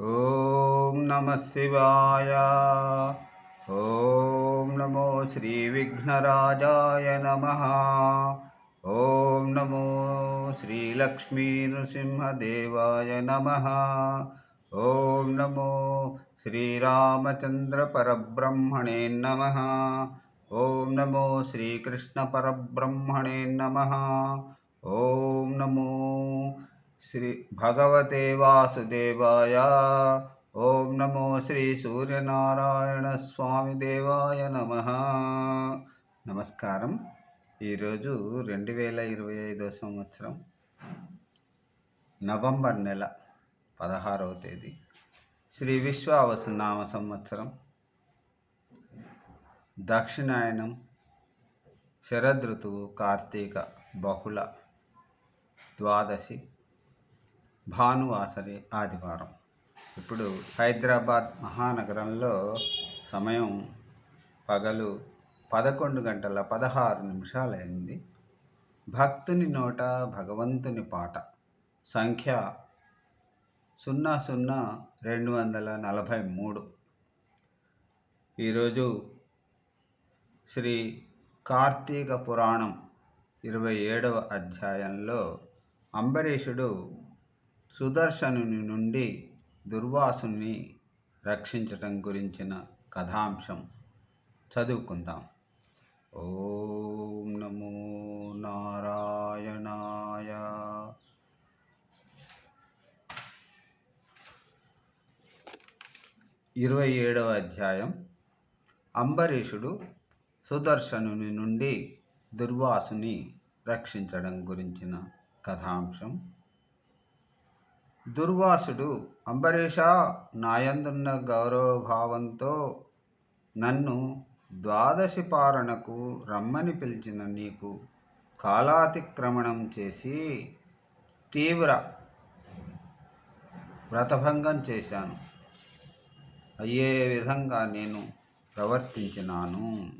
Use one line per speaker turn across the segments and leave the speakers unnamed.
ఓం నమ శివాయ. ఓం నమో శ్రీ విఘ్నరాజాయ నమ. ఓం నమో శ్రీ లక్ష్మీ నృసింహదేవాయ నమ. ఓం నమో శ్రీరామచంద్ర పరబ్రహ్మణే నమ. ఓం నమో శ్రీకృష్ణ పరబ్రహ్మణే నమ. ఓం నమో శ్రీ భగవతే వాసుదేవాయ ఓం నమో శ్రీ సూర్యనారాయణ స్వామి దేవాయ నమ. నమస్కారం. ఈరోజు రెండు వేల ఇరవై ఐదో సంవత్సరం నవంబర్ నెల పదహారవ తేదీ. శ్రీ విశ్వావసునామ సంవత్సరం. దక్షిణాయనం శరదృతువు కార్తీక బహుళ ద్వాదశి భానువాసరి ఆదివారం. ఇప్పుడు హైదరాబాద్ మహానగరంలో సమయం పగలు పదకొండు గంటల పదహారు నిమిషాలైంది. భక్తుని నోట భగవంతుని పాట. సంఖ్య సున్నా సున్నా రెండు వందల నలభై మూడు. ఈరోజు శ్రీ కార్తీక పురాణం ఇరవై ఏడవ అధ్యాయంలో అంబరీషుడు సుదర్శనుని నుండి దుర్వాసుని రక్షించటం గురించిన కథాంశం చదువుకుందాం. ఓం నమో నారాయణాయ. ఇరవై ఏడవ అధ్యాయం. అంబరీషుడు సుదర్శనుని నుండి దుర్వాసుని రక్షించడం గురించిన కథాంశం దుర్వాసుడు అంబరీష నాయందున్న గౌరవభావంతో నన్ను ద్వాదశి పారణకు రమ్మని పిలిచిన నీకు కాలాతిక్రమణం చేసి తీవ్ర వ్రతభంగం చేశాను. అయ్యే విధంగా నేను ప్రవర్తించినాను.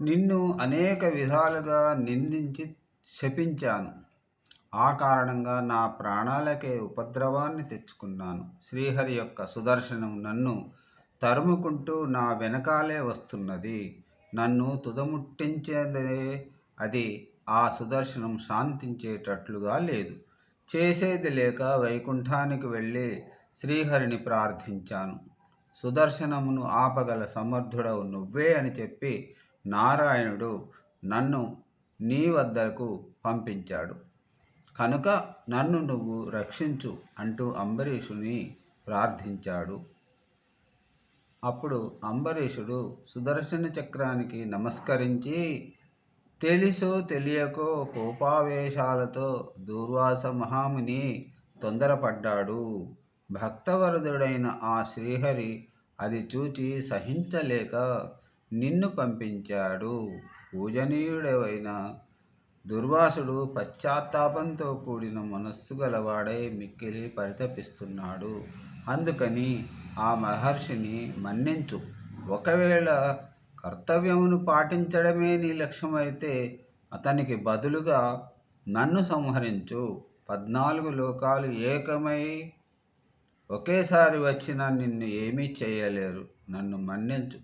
నిన్ను అనేక విధాలుగా నిందించి శపించాను. ఆ కారణంగా నా ప్రాణాలకే ఉపద్రవాన్ని తెచ్చుకున్నాను. శ్రీహరి యొక్క సుదర్శనం నన్ను తరుముకుంటూ నా వెనకాలే వస్తున్నది. నన్ను తుదముట్టించేదే అది. ఆ సుదర్శనం శాంతించేటట్లుగా లేదు. చేసేది లేక వైకుంఠానికి వెళ్ళి శ్రీహరిని ప్రార్థించాను. సుదర్శనమును ఆపగల సమర్థుడవు నువ్వే అని చెప్పి నారాయణుడు నన్ను నీ వద్దకు పంపించాడు. కనుక నన్ను నువ్వు రక్షించు అంటూ అంబరీషుని ప్రార్థించాడు. అప్పుడు అంబరీషుడు సుదర్శన చక్రానికి నమస్కరించి తెలిసో తెలియకో కోపావేశాలతో దూర్వాస మహాముని తొందరపడ్డాడు. భక్తవరదుడైన ఆ శ్రీహరి అది చూచి సహించలేక నిన్ను పంపించాడు. పూజనీయుడవైన దుర్వాసుడు పశ్చాత్తాపంతో కూడిన మనస్సు గలవాడై మిక్కిలి పరితపిస్తున్నాడు. అందుకని ఆ మహర్షిని మన్నించు. ఒకవేళ కర్తవ్యమును పాటించడమే నీ లక్ష్యమైతే అతనికి బదులుగా నన్ను సంహరించు. పద్నాలుగు లోకాలు ఏకమై ఒకేసారి వచ్చిన నిన్ను ఏమీ చేయలేరు. నన్ను మన్నించు.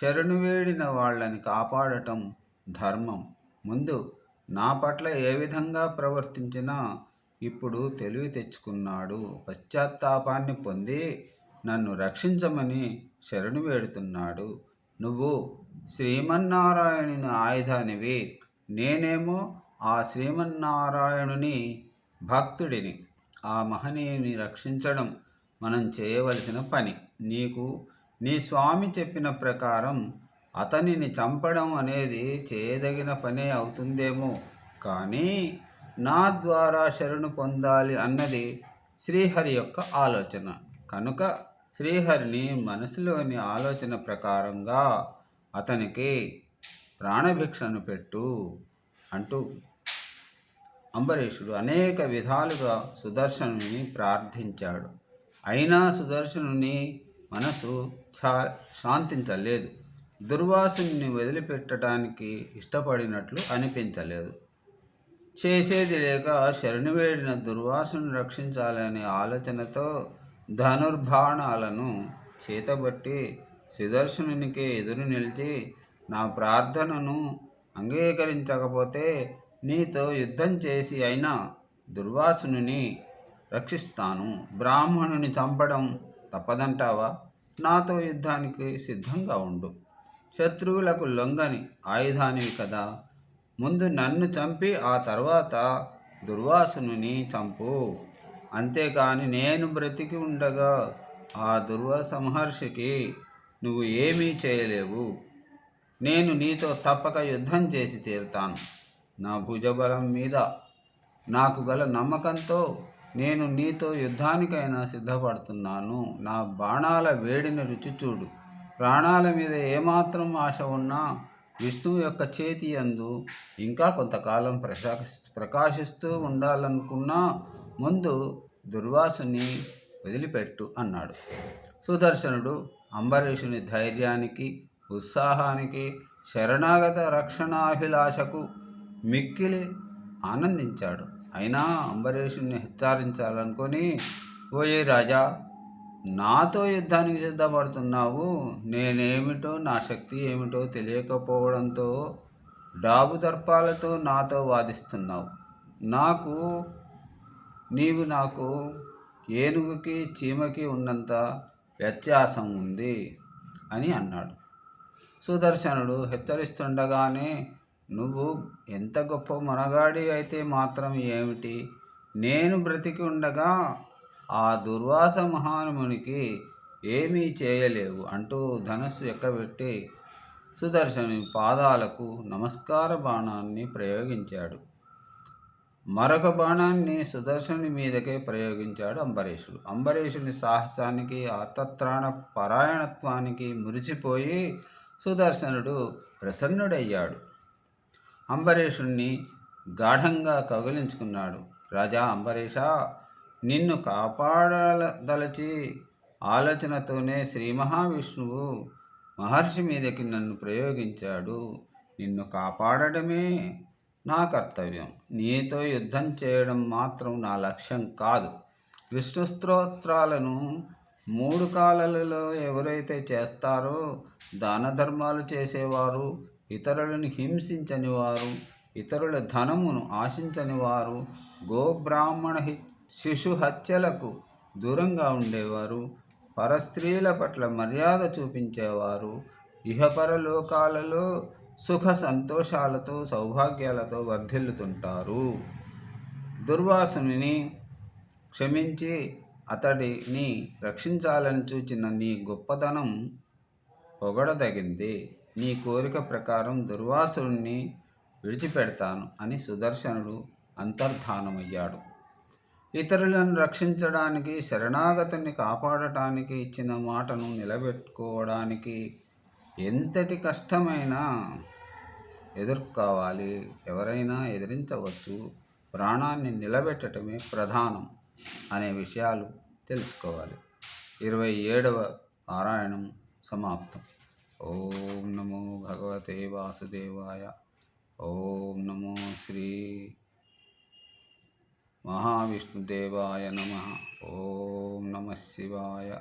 శరణు వేడిన వాళ్ళని కాపాడటం ధర్మం. ముందు నా పట్ల ఏ విధంగా ప్రవర్తించినా ఇప్పుడు తెలివి తెచ్చుకున్నాడు. పశ్చాత్తాపాన్ని పొంది నన్ను రక్షించమని శరణు వేడుతున్నాడు. నువ్వు శ్రీమన్నారాయణుని ఆయుధానివి. నేనేమో ఆ శ్రీమన్నారాయణుని భక్తుడిని. ఆ మహనీయుని రక్షించడం మనం చేయవలసిన పని. నీకు నీ స్వామి చెప్పిన ప్రకారం అతనిని చంపడం అనేది చేయదగిన పనే అవుతుందేమో. కానీ నా ద్వారా శరణు పొందాలి అన్నది శ్రీహరి యొక్క ఆలోచన. కనుక శ్రీహరిని మనసులోని ఆలోచన ప్రకారంగా అతనికి ప్రాణభిక్షను పెట్టు అంటూ అంబరీషుడు అనేక విధాలుగా సుదర్శనుని ప్రార్థించాడు. అయినా సుదర్శనుని మనసు చా శాంతించలేదు. దుర్వాసుని వదిలిపెట్టడానికి ఇష్టపడినట్లు అనిపించలేదు. చేసేది లేక శరణువేడిన దుర్వాసుని రక్షించాలనే ఆలోచనతో ధనుర్బాణాలను చేతబట్టి సుదర్శనునికి ఎదురు నిలిచి నా ప్రార్థనను అంగీకరించకపోతే నీతో యుద్ధం చేసి అయినా దుర్వాసుని రక్షిస్తాను. బ్రాహ్మణుని చంపడం తప్పదంటావా? నాతో యుద్ధానికి సిద్ధంగా ఉండు. శత్రువులకు లొంగని ఆయుధానివి కదా. ముందు నన్ను చంపి ఆ తర్వాత దుర్వాసుని చంపు. అంతేకాని నేను బ్రతికి ఉండగా ఆ దుర్వాస మహర్షికి నువ్వు ఏమీ చేయలేవు. నేను నీతో తప్పక యుద్ధం చేసి తీరుతాను. నా భుజబలం మీద నాకు గల నమ్మకంతో నేను నీతో యుద్ధానికైనా సిద్ధపడుతున్నాను. నా బాణాల వేడిని రుచి చూడు. ప్రాణాల మీద ఏమాత్రం ఆశ ఉన్నా విష్ణువు యొక్క చేతి అందు ఇంకా కొంతకాలం ప్రకాశి ప్రకాశిస్తూ ఉండాలనుకున్నా ముందు దుర్వాసుని వదిలిపెట్టు అన్నాడు. సుదర్శనుడు అంబరీషుని ధైర్యానికి ఉత్సాహానికి శరణాగత రక్షణాభిలాషకు మిక్కిలి ఆనందించాడు. అయినా అంబరీషుని హెచ్చరించాలనుకొని ఓయే రాజా నాతో యుద్ధానికి సిద్ధపడుతున్నావు నేనేమిటో నా శక్తి ఏమిటో తెలియకపోవడంతో డాబు దర్పాలతో నాతో వాదిస్తున్నావు. నాకు నీవు నాకు ఏనుగుకి చీమకి ఉన్నంత వ్యత్యాసం ఉంది అని అన్నాడు. సుదర్శనుడు హెచ్చరిస్తుండగానే నువ్వు ఎంత గొప్ప మనగాడి అయితే మాత్రం ఏమిటి? నేను బ్రతికి ఉండగా ఆ దుర్వాస మహానుమునికి ఏమీ చేయలేవు అంటూ ధనస్సు ఎక్కబెట్టి సుదర్శని పాదాలకు నమస్కార బాణాన్ని ప్రయోగించాడు. మరొక బాణాన్ని సుదర్శని మీదకే ప్రయోగించాడు అంబరీషుడు. అంబరీషుని సాహసానికి ఆతత్రాణ పరాయణత్వానికి మురిసిపోయి సుదర్శనుడు ప్రసన్నుడయ్యాడు. అంబరీషుణ్ణి గాఢంగా కగిలించుకున్నాడు. రాజా అంబరీష నిన్ను కాపాడదలచి ఆలోచనతోనే శ్రీ మహావిష్ణువు మహర్షి మీదకి నన్ను ప్రయోగించాడు. నిన్ను కాపాడడమే నా కర్తవ్యం. నీతో యుద్ధం చేయడం మాత్రం నా లక్ష్యం కాదు. విష్ణు స్తోత్రాలను మూడు కాలాలలో ఎవరైతే చేస్తారో దాన ధర్మాలు చేసేవారు ఇతరులను హింసించని వారు ఇతరుల ధనమును ఆశించని వారు గోబ్రాహ్మణ హిత్ శిశు హత్యలకు దూరంగా ఉండేవారు. పరస్త్రీల పట్ల మర్యాద చూపించేవారు. ఇహపరలోకాలలో సుఖ సంతోషాలతో సౌభాగ్యాలతో వర్ధిల్లుతుంటారు. దుర్వాసుని క్షమించి అతడిని రక్షించాలని చూచిన నీ గొప్పతనం పొగడదగింది. నీ కోరిక ప్రకారం దుర్వాసుని విడిచిపెడతాను అని సుదర్శనుడు అంతర్ధానమయ్యాడు. ఇతరులను రక్షించడానికి శరణాగతిని కాపాడటానికి ఇచ్చిన మాటను నిలబెట్టుకోవడానికి ఎంతటి కష్టమైనా ఎదుర్కోవాలి. ఎవరైనా ఎదిరించవచ్చు. ప్రాణాన్ని నిలబెట్టడమే ప్రధానం అనే విషయాలు తెలుసుకోవాలి. ఇరవై ఏడవ పారాయణం సమాప్తం. ఓం నమో భగవతే వాసుదేవాయ. ఓం నమో శ్రీ మహావిష్ణుదేవాయ నమ. ఓం నమ శివాయ.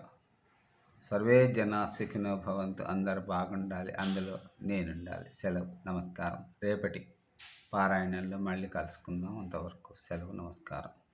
సర్వే జనా సుఖినో భవంతు. అందరు బాగుండాలి. అందులో నేనుండాలి. సెలవు. నమస్కారం. రేపటి పారాయణంలో మళ్ళీ కలుసుకుందాం. అంతవరకు సెలవు నమస్కారం.